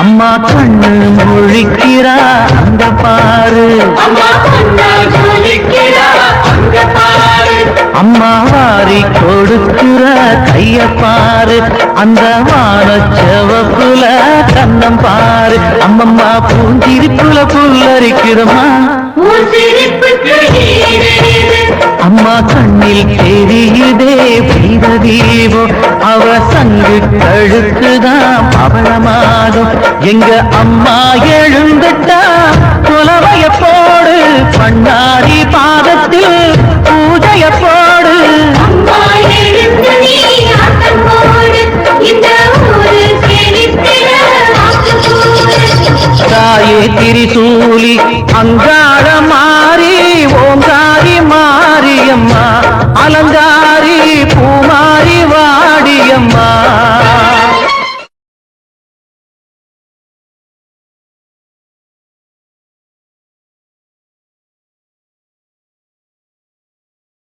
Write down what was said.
அம்மா கண்ணு முழிக்கிறா அங்க பாரு. அம்மா வாரி கொடுக்கிற கைய பாரு. அந்த வான செவப்புல கண்ணம் பாரு. அம்மம்மா பூஞ்சிரிப்புல ஈடேது அம்மா கண்ணில் தெரியுதே பெய்த தீபம். அவ சங்கு கழுத்துதான் பவளமாகும் எங்க அம்மா எழுந்துட்டா குலவைய போடு பண்ணாரி பாதத்தில் பூஜைய போடு. தாயே திரிசூலி அங்காள மாறி ஓங்காரி மாரியம்மா அலங்கார